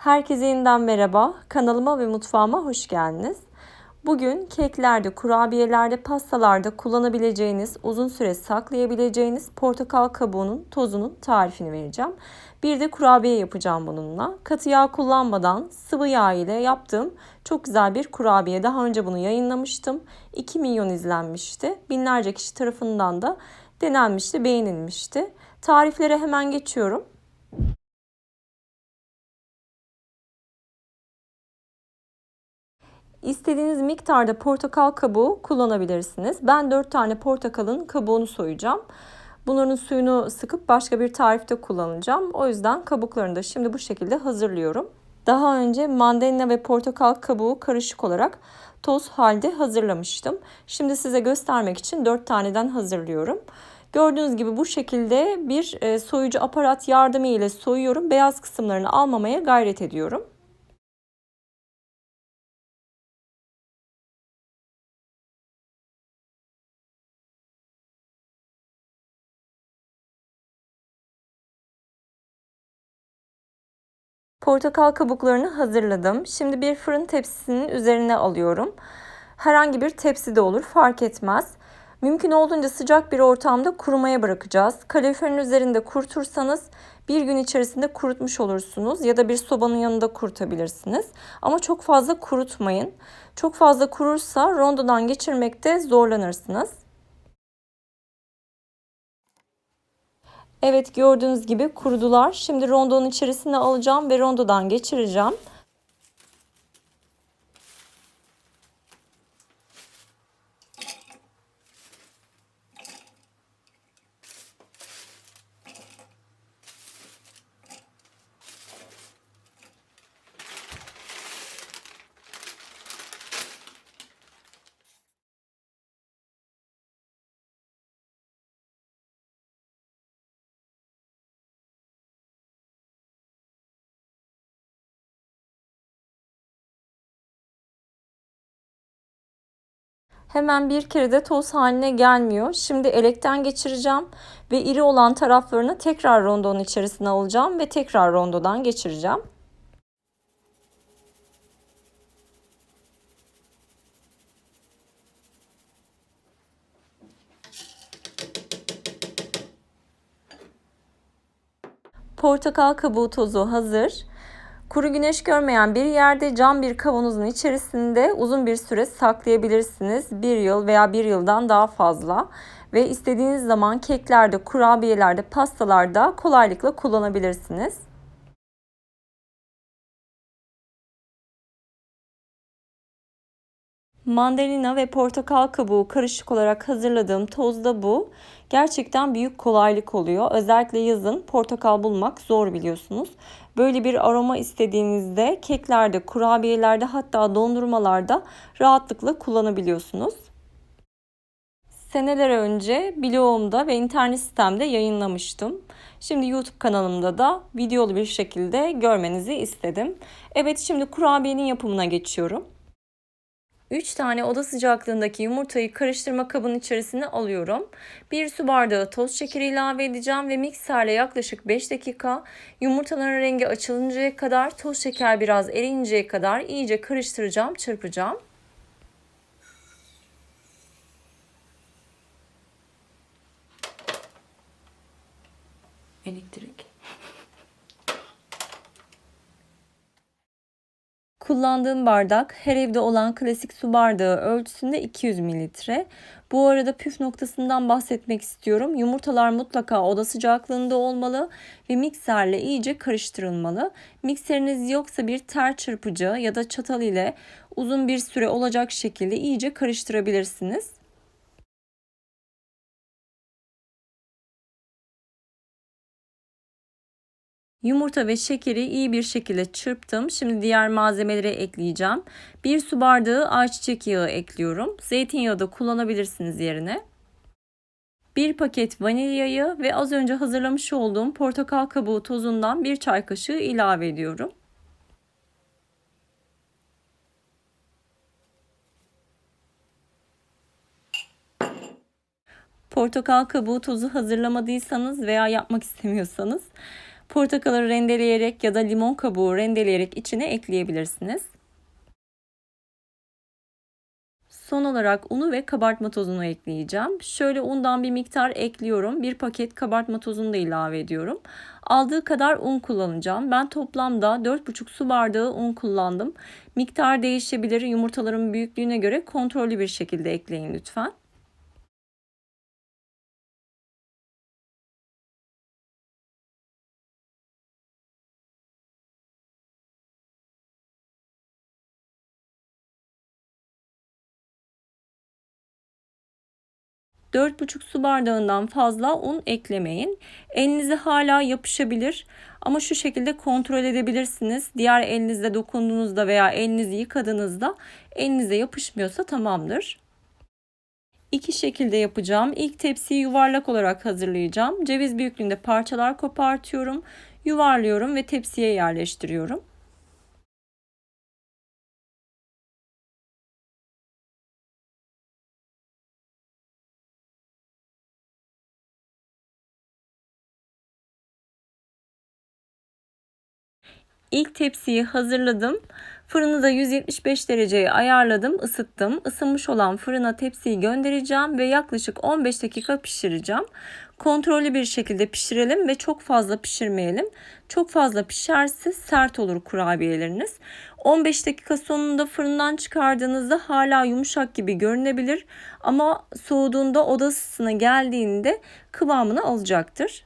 Herkese yeniden merhaba. Kanalıma ve mutfağıma hoş geldiniz. Bugün keklerde, kurabiyelerde, pastalarda kullanabileceğiniz, uzun süre saklayabileceğiniz portakal kabuğunun tozunun tarifini vereceğim. Bir de kurabiye yapacağım bununla. Katı yağ kullanmadan sıvı yağ ile yaptığım çok güzel bir kurabiye. Daha önce bunu yayınlamıştım. 2 milyon izlenmişti. Binlerce kişi tarafından da denenmişti, beğenilmişti. Tariflere hemen geçiyorum. İstediğiniz miktarda portakal kabuğu kullanabilirsiniz. Ben 4 tane portakalın kabuğunu soyacağım. Bunların suyunu sıkıp başka bir tarifte kullanacağım. O yüzden kabuklarını da şimdi bu şekilde hazırlıyorum. Daha önce mandalina ve portakal kabuğu karışık olarak toz halde hazırlamıştım. Şimdi size göstermek için 4 taneden hazırlıyorum. Gördüğünüz gibi bu şekilde bir e, soyucu aparat yardımı ile soyuyorum. Beyaz kısımlarını almamaya gayret ediyorum. Portakal kabuklarını hazırladım. Şimdi bir fırın tepsisinin üzerine alıyorum. Herhangi bir tepsi de olur fark etmez. Mümkün olduğunca sıcak bir ortamda kurumaya bırakacağız. Kaloriferin üzerinde kurutursanız bir gün içerisinde kurutmuş olursunuz ya da bir sobanın yanında kurutabilirsiniz. Ama çok fazla kurutmayın. Çok fazla kurursa rondodan geçirmekte zorlanırsınız. Evet gördüğünüz gibi kurudular. Şimdi rondonun içerisine alacağım ve rondodan geçireceğim. Hemen bir kere de toz haline gelmiyor. Şimdi elekten geçireceğim ve iri olan taraflarını tekrar rondonun içerisine alacağım ve tekrar rondodan geçireceğim. Portakal kabuğu tozu hazır. Kuru güneş görmeyen bir yerde cam bir kavanozun içerisinde uzun bir süre saklayabilirsiniz. Bir yıl veya bir yıldan daha fazla. Ve istediğiniz zaman keklerde, kurabiyelerde, pastalarda kolaylıkla kullanabilirsiniz. Mandalina ve portakal kabuğu karışık olarak hazırladığım toz da bu. Gerçekten büyük kolaylık oluyor. Özellikle yazın portakal bulmak zor biliyorsunuz. Böyle bir aroma istediğinizde keklerde, kurabiyelerde hatta dondurmalarda rahatlıkla kullanabiliyorsunuz. Seneler önce blogumda ve internet sitemde yayınlamıştım. Şimdi YouTube kanalımda da videolu bir şekilde görmenizi istedim. Evet şimdi kurabiyenin yapımına geçiyorum. 3 tane oda sıcaklığındaki yumurtayı karıştırma kabının içerisine alıyorum. 1 su bardağı toz şekeri ilave edeceğim ve mikserle yaklaşık 5 dakika yumurtaların rengi açılıncaya kadar toz şeker biraz erinceye kadar iyice karıştıracağım, çırpacağım. Elektrik. Kullandığım bardak her evde olan klasik su bardağı ölçüsünde 200 mililitre. Bu arada püf noktasından bahsetmek istiyorum. Yumurtalar mutlaka oda sıcaklığında olmalı ve mikserle iyice karıştırılmalı. Mikseriniz yoksa bir ter çırpıcı ya da çatal ile uzun bir süre olacak şekilde iyice karıştırabilirsiniz. Yumurta ve şekeri iyi bir şekilde çırptım. Şimdi diğer malzemeleri ekleyeceğim. Bir su bardağı ayçiçek yağı ekliyorum. Zeytinyağı da kullanabilirsiniz yerine. Bir paket vanilyayı ve az önce hazırlamış olduğum portakal kabuğu tozundan bir çay kaşığı ilave ediyorum. Portakal kabuğu tozu hazırlamadıysanız veya yapmak istemiyorsanız Portakalı rendeleyerek ya da limon kabuğu rendeleyerek içine ekleyebilirsiniz. Son olarak unu ve kabartma tozunu ekleyeceğim. Şöyle undan bir miktar ekliyorum. Bir paket kabartma tozunu da ilave ediyorum. Aldığı kadar un kullanacağım. Ben toplamda 4,5 su bardağı un kullandım. Miktar değişebilir. Yumurtaların büyüklüğüne göre kontrollü bir şekilde ekleyin lütfen. 4,5 su bardağından fazla un eklemeyin. Elinize hala yapışabilir ama şu şekilde kontrol edebilirsiniz. Diğer elinizde dokunduğunuzda veya elinizi yıkadığınızda elinize yapışmıyorsa tamamdır. İki şekilde yapacağım. İlk tepsiyi yuvarlak olarak hazırlayacağım. Ceviz büyüklüğünde parçalar kopartıyorum, yuvarlıyorum ve tepsiye yerleştiriyorum. İlk tepsiyi hazırladım. Fırını da 175 dereceye ayarladım, ısıttım. Isınmış olan fırına tepsiyi göndereceğim ve yaklaşık 15 dakika pişireceğim. Kontrollü bir şekilde pişirelim ve çok fazla pişirmeyelim. Çok fazla pişerse sert olur kurabiyeleriniz. 15 dakika sonunda fırından çıkardığınızda hala yumuşak gibi görünebilir ama soğuduğunda oda ısısına geldiğinde kıvamını alacaktır.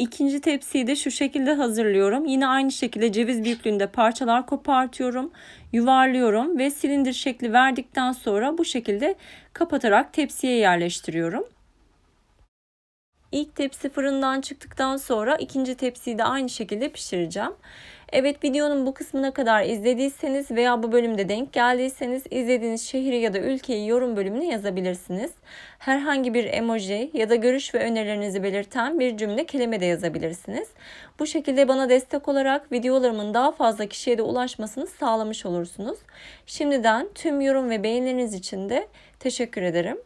İkinci tepsiyi de şu şekilde hazırlıyorum. Yine aynı şekilde ceviz büyüklüğünde parçalar kopartıyorum, yuvarlıyorum ve silindir şekli verdikten sonra bu şekilde kapatarak tepsiye yerleştiriyorum. İlk tepsi fırından çıktıktan sonra ikinci tepsiyi de aynı şekilde pişireceğim. Evet videonun bu kısmına kadar izlediyseniz veya bu bölümde denk geldiyseniz izlediğiniz şehri ya da ülkeyi yorum bölümüne yazabilirsiniz. Herhangi bir emoji ya da görüş ve önerilerinizi belirten bir cümle kelime de yazabilirsiniz. Bu şekilde bana destek olarak videolarımın daha fazla kişiye de ulaşmasını sağlamış olursunuz. Şimdiden tüm yorum ve beğenileriniz için de teşekkür ederim.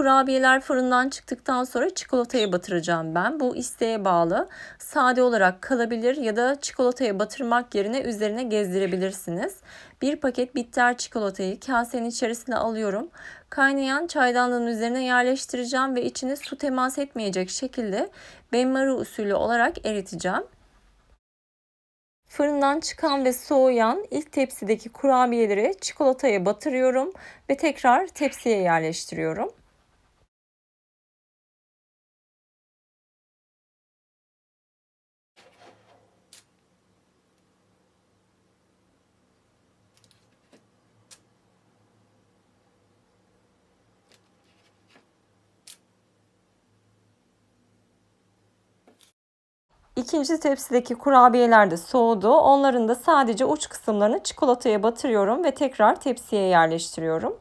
Kurabiyeler fırından çıktıktan sonra çikolataya batıracağım ben. Bu isteğe bağlı. Sade olarak kalabilir ya da çikolataya batırmak yerine üzerine gezdirebilirsiniz. Bir paket bitter çikolatayı kasenin içerisine alıyorum. Kaynayan çaydanlığın üzerine yerleştireceğim ve içine su temas etmeyecek şekilde benmari usulü olarak eriteceğim. Fırından çıkan ve soğuyan ilk tepsideki kurabiyeleri çikolataya batırıyorum ve tekrar tepsiye yerleştiriyorum. İkinci tepsideki kurabiyeler de soğudu. Onların da sadece uç kısımlarını çikolataya batırıyorum ve tekrar tepsiye yerleştiriyorum.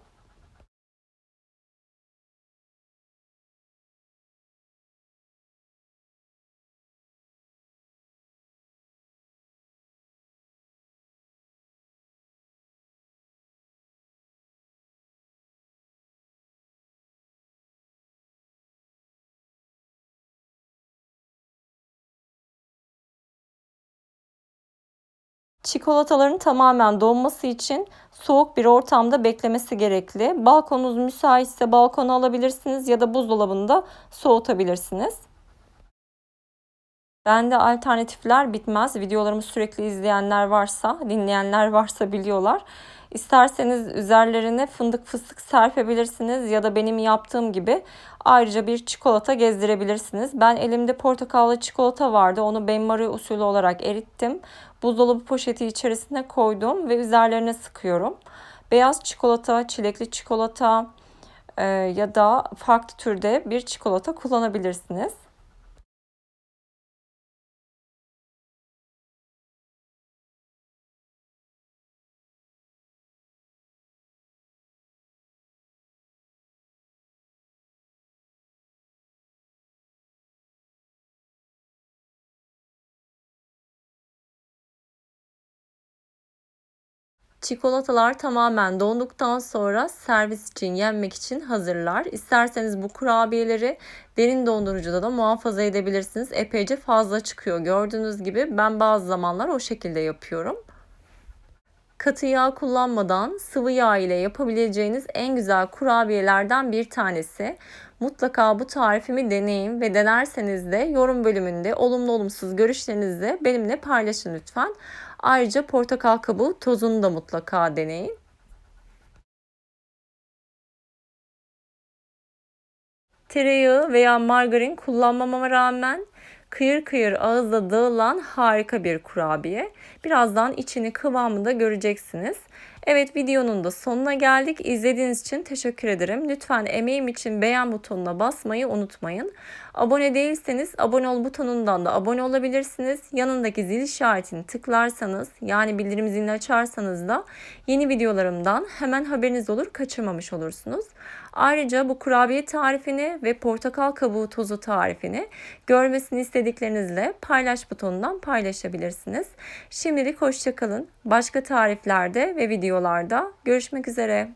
Çikolataların tamamen donması için soğuk bir ortamda beklemesi gerekli. Balkonunuz müsaitse balkona alabilirsiniz ya da buzdolabında soğutabilirsiniz. Bende alternatifler bitmez. Videolarımı sürekli izleyenler varsa, dinleyenler varsa biliyorlar. İsterseniz üzerlerine fındık fıstık serpebilirsiniz ya da benim yaptığım gibi ayrıca bir çikolata gezdirebilirsiniz. Ben elimde portakallı çikolata vardı. Onu benmari usulü olarak erittim. Buzdolabı poşeti içerisine koydum ve üzerlerine sıkıyorum. Beyaz çikolata, çilekli çikolata e, ya da farklı türde bir çikolata kullanabilirsiniz. Çikolatalar tamamen donduktan sonra servis için yenmek için hazırlar. İsterseniz bu kurabiyeleri derin dondurucuda da muhafaza edebilirsiniz. Epeyce fazla çıkıyor gördüğünüz gibi. Ben bazı zamanlar o şekilde yapıyorum. Katı yağ kullanmadan sıvı yağ ile yapabileceğiniz en güzel kurabiyelerden bir tanesi. Mutlaka bu tarifimi deneyin ve denerseniz de yorum bölümünde olumlu olumsuz görüşlerinizi benimle paylaşın lütfen. Ayrıca portakal kabuğu tozunu da mutlaka deneyin. Tereyağı veya margarin kullanmama rağmen kıyır kıyır ağızda dağılan harika bir kurabiye. Birazdan içini kıvamında göreceksiniz. Evet videonun da sonuna geldik. İzlediğiniz için teşekkür ederim. Lütfen emeğim için beğen butonuna basmayı unutmayın. Abone değilseniz abone ol butonundan da abone olabilirsiniz. Yanındaki zil işaretini tıklarsanız yani bildirim zilini açarsanız da yeni videolarımdan hemen haberiniz olur kaçırmamış olursunuz. Ayrıca bu kurabiye tarifini ve portakal kabuğu tozu tarifini görmesini istediklerinizle paylaş butonundan paylaşabilirsiniz. Şimdilik hoşçakalın. Başka tariflerde ve videolarda görüşmek üzere.